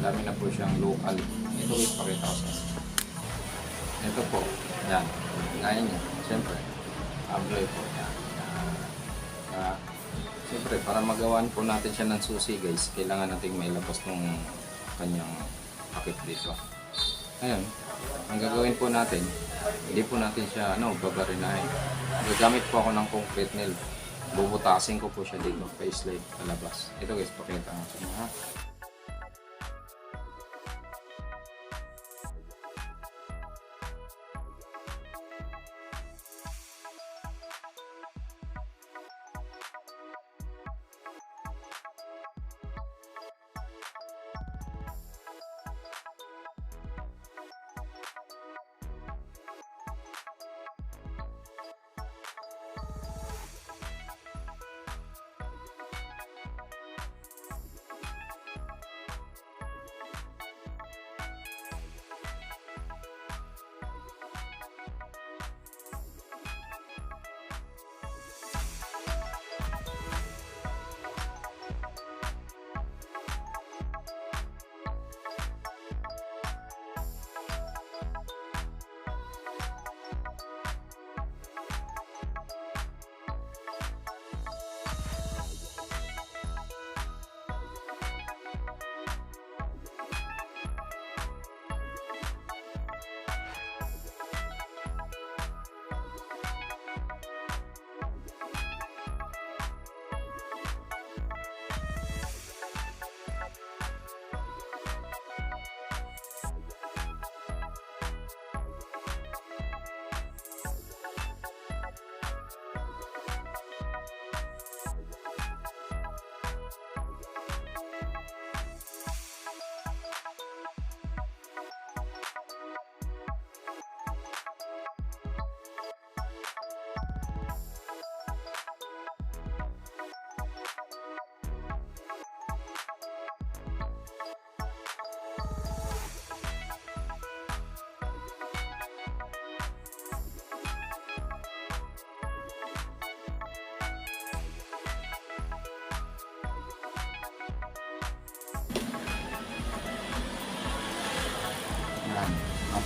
marami na po siyang local. Ito ipakita ko sa. Ito po, yan. Gaya niya, siyempre. Abloy po. Yan. Ah, siyempre, para magawan po natin siya ng susi guys, kailangan nating mailabas ng kanyang pakit dito. Ngayon, ang gagawin po natin, hindi po natin siya ano, babarinahin. Gagamit po ako ng concrete nail. Bubutasin ko po siya dito, pa-slide, palabas. Ito guys, pakita ko sa inyo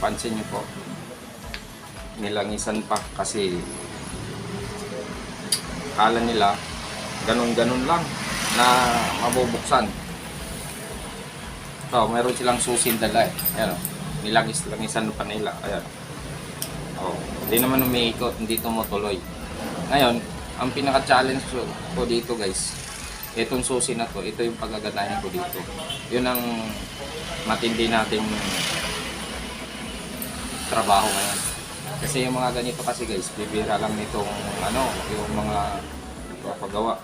Mapansin niyo po. Nilangisan pa kasi kala nila ganun-ganun lang na mabubuksan. So, meron silang susin dala eh. Ayan o. Nilangis-langisan pa nila. Ayan. Oh, hindi naman umiikot, hindi tumutuloy. Ngayon, ang pinaka-challenge ko dito guys, itong susi na to, ito yung pagaganahin ko dito. Yun ang matindi nating trabaho ngayon. Kasi yung mga ganito kasi guys, bibira lang nitong ano, yung mga papagawa.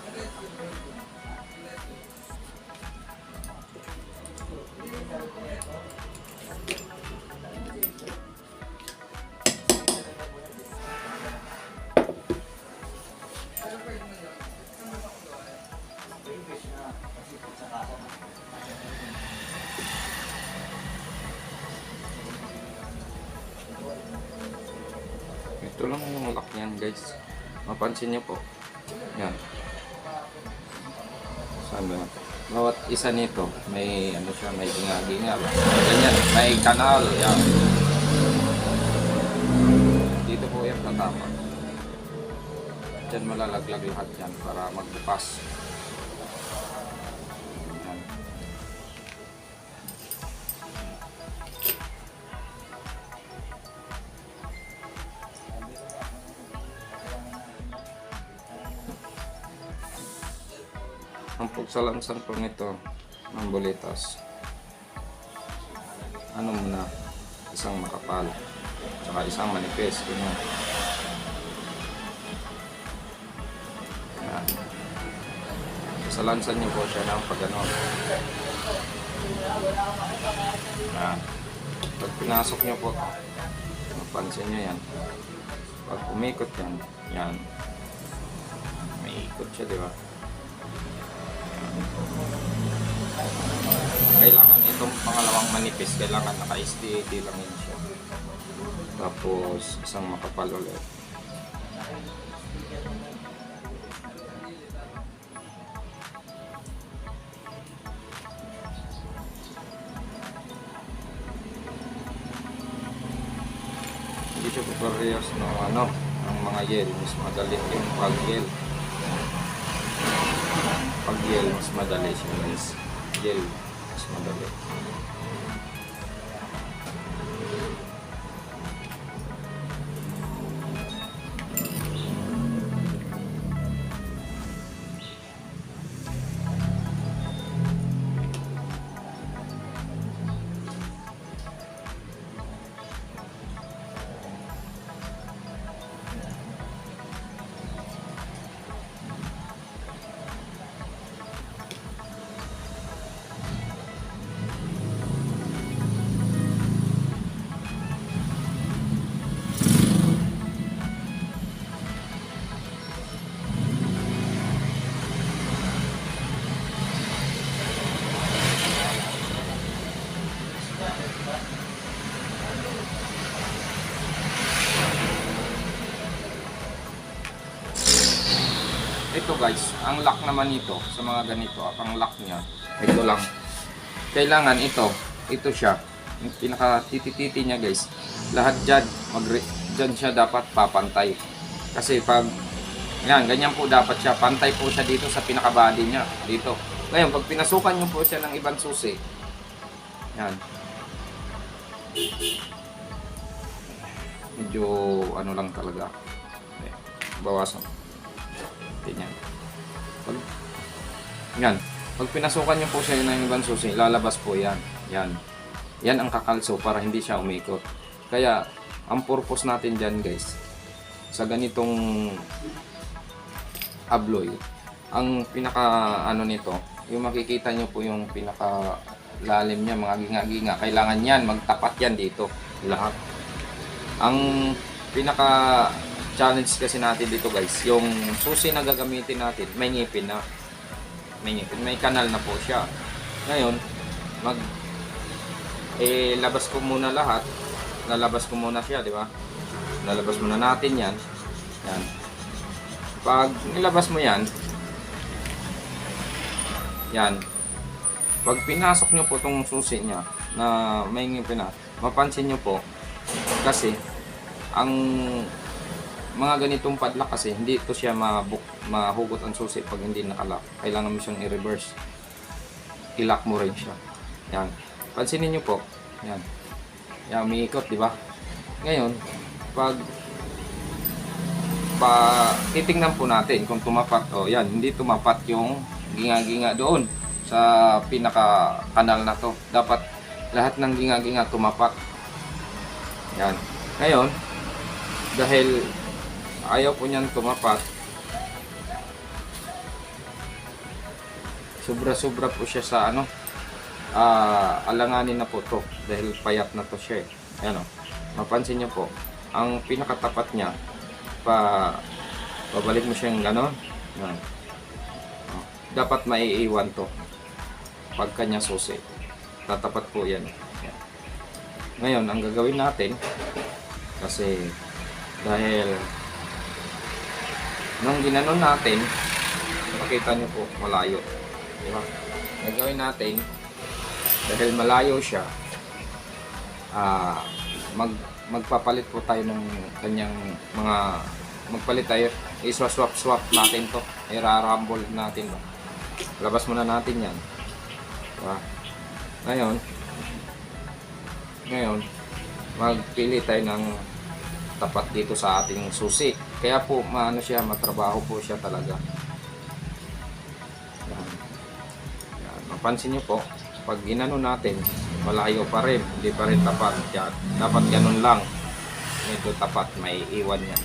Ito lang yung lock niyan guys. Mapansin niyo po. Yan. Saan ba? Bawat isa nito, may ano siya, may ginga-ginga. Ganyan, may kanal. Yan. Dito po yan tatapak. Diyan malalaglag lahat yan para magbukas. Ang pagsalansan po nito ng bulitas. Ano muna? Isang makapal. Tsaka isang manipis. Ganyan. Yan. Salansan niyo po siya ng pag ano. Yan. Pag pinasok niyo po, mapansin niyo yan. Pag umikot yan, yan. May ikot siya, di ba? Kailangan itong pangalawang manipis, kailangan naka-SDAT lang yun siya. Tapos isang makapal ulit. dito ko parehas ng ano ang mga yel mas madali yung pag yel pag yel, mas madali siya guys. Yel, mas madali. Guys, ang lock naman nito sa mga ganito, ang lock niya, ito lang. Kailangan ito, ito siya. Yung pinaka titi niya guys. Lahat dyan, mag dyan siya dapat papantay. Kasi pag, yan, ganyan po dapat siya. Pantay po siya dito sa pinaka-body niya. Dito. Ngayon, pag pinasukan niyo po siya ng ibang susi, yan. Medyo ano lang talaga. Bawasan. Ganyan. Yan. Pag pinasukan niyo po siya ng ibang susi, lalabas po yan. Yan. Yan ang kakalso para hindi siya umikot. Kaya, ang purpose natin dyan guys, sa ganitong abloy, ang pinaka ano nito, yung makikita nyo po yung pinaka lalim niya, mga ginga-ginga. Kailangan yan, magtapat yan dito. Lahat. Ang pinaka challenge kasi natin dito guys, yung susi na gagamitin natin, may ngipin na. May may kanal na po siya. Ngayon, mag eh labas ko muna lahat. Lalabas ko muna siya, di ba? Lalabas muna natin 'yan. Yan. Pag nilabas mo 'yan, yan. Pag pinasok nyo po tong susi niya na may ngipin mapansin nyo po kasi ang mga ganitong padlock kasi hindi ito siya mabuk, mahugot ang susi pag hindi nakalock. Kailangan mo siyang i-reverse. I-lock mo rin siya. Yan. Pansinin nyo po. Yan. Yan, umiikot, di ba? Ngayon, pag pa titingnan po natin kung tumapat o yan, hindi tumapat yung ginga-ginga doon sa pinaka kanal na to. Dapat lahat ng ginga-ginga tumapat. Yan. Ngayon, dahil ayaw po niyan tumapat, sobra-sobra po siya sa ano, ah alanganin na po to dahil payat na to siya eh. Ayan o, mapansin niyo po, ang pinakatapat niya, pa babalik mo siyang gano'n. Yan. Oh, Dapat maiiwan to pag kanya susi. Tatapat po. Yan. Ngayon, ang gagawin natin, kasi dahil nung ginanon natin, makita niyo po, malayo. Di ba? Gagawin natin, dahil malayo siya, ah mag magpapalit po tayo ng kanyang mga magpalit tayo iswa-swap swap natin to irarambol natin to. labas muna natin yan diba? ngayon ngayon magpili tayo ng tapat dito sa ating susi kaya po maano siya matrabaho po siya talaga. Yan. Yan. mapansin nyo po pag ginano natin malayo pa rin hindi pa rin tapat. Yan. dapat ganun lang. Medyo tapat may iwan yan.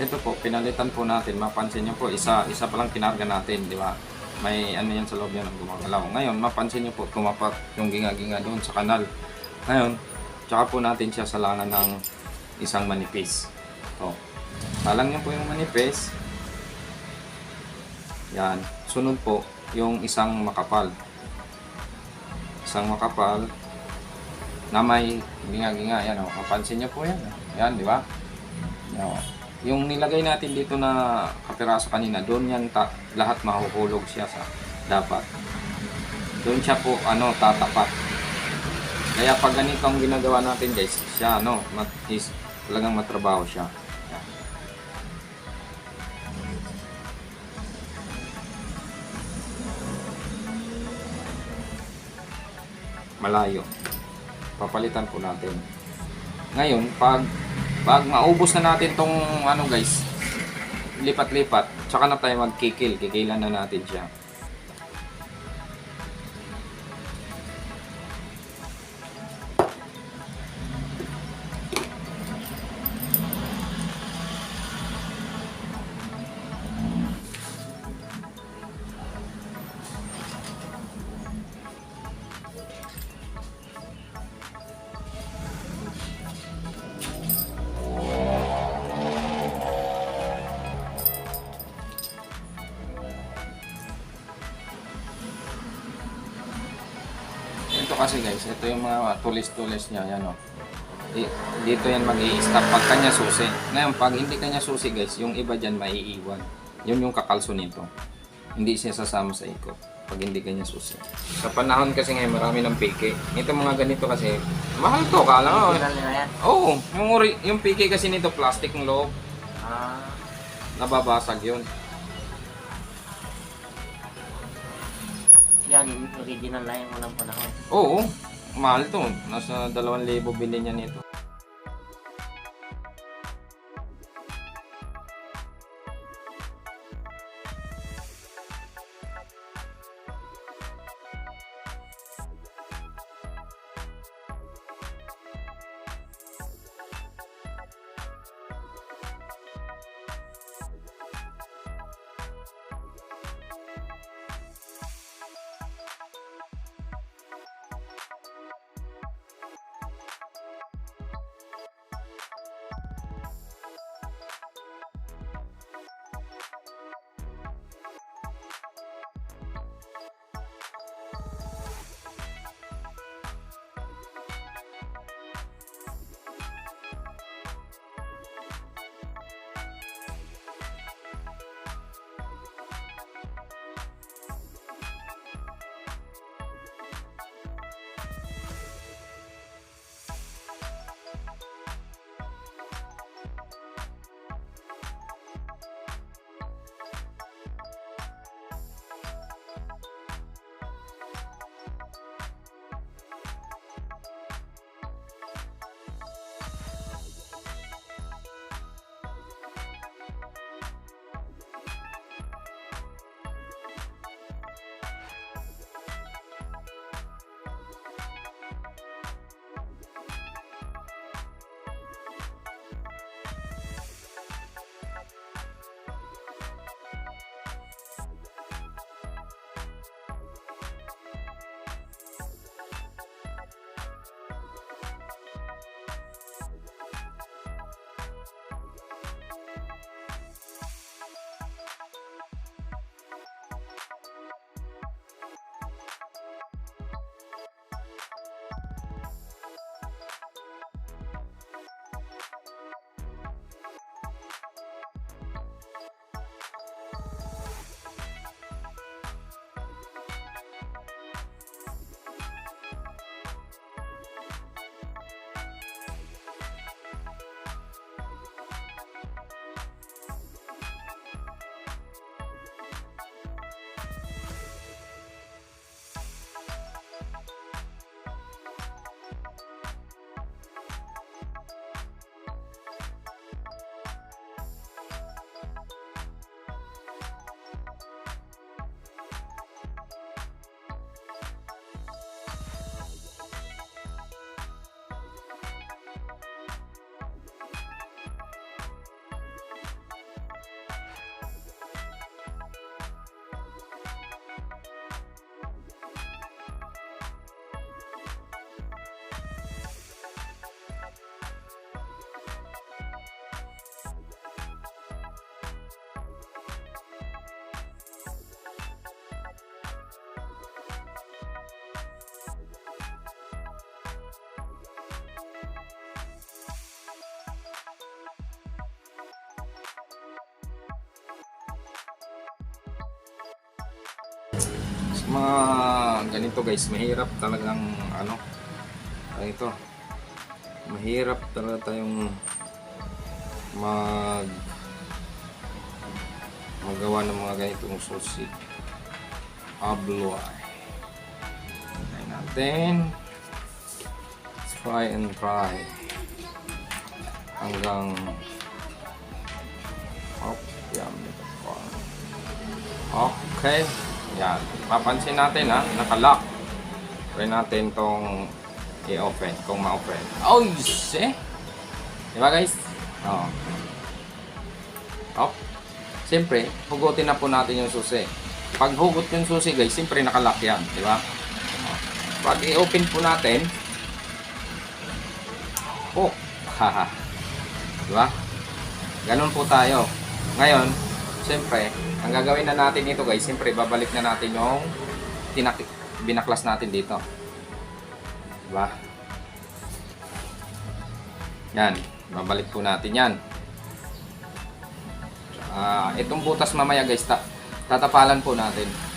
Ito po pinalitan po natin. Mapansin nyo po isa isa pa lang kinarga natin di ba? May ano yan sa loob yan ng gumagalaw. Ngayon mapansin nyo po tumapat yung ginga-ginga doon sa kanal. Ngayon tsaka po natin siya salangan ng isang manipis to salang nyo po yung manipis yan. Sunod po, yung isang makapal. Isang makapal na may ginga-ginga. Yan o, mapansin niyo po yan. Yan, di ba? Yan. Yung nilagay natin dito na kapiraso kanina, doon yan ta- lahat mahuhulog siya sa dapat. Doon siya po, ano, tatapat. Kaya pag ganito ang ginagawa natin guys, siya ano, mat is talagang matrabaho siya. Malayo. Papalitan po natin. Ngayon, pag pag maubos na natin tong ano guys, lipat-lipat, tsaka na tayo magkikil. Kikilan na natin siya. Kasi guys, ito yung mga tulis-tulis niya, yan o. Di- Dito yan mag stop pag kanya susi. Ngayon, pag hindi kanya susi guys, yung iba dyan maiiwan. Yun yung kakalso nito. Hindi siya sasama sa ikot pag hindi kanya susi. Sa panahon kasi ngayon, marami ng piki. Ito mga ganito kasi, mahal to, kala yan. Oo, yung, ori- yung piki kasi nito, plastic ng loob. Ah, Nababasag yun. Yan, original na yung unang panahon. Oo, mahal to. Nasa 2,000 bilhin niya nito. Mga ganito guys, mahirap talagang ano, Ay, ito. Mahirap talaga tayong mag magawa ng mga ganitong susi. Abloy. Try natin. Try and try. Hanggang Oh, yan. Okay. Yan. Papansin natin ha, nakalock. Try natin tong i-open, kung ma-open. Oh, yes! Eh? Diba guys? Oo. Oh. Siyempre, hugutin na po natin yung susi. Pag hugot yung susi guys, siyempre nakalock yan. Di ba? Oh. Pag i-open po natin, oh, haha. Di ba? Ganun po tayo. Ngayon, siyempre, ang gagawin na natin dito guys, siyempre babalik na natin yung tinak binaklas natin dito. Diba? Yan, babalik po natin yan. Ah, itong butas mamaya guys, ta tatapalan po natin.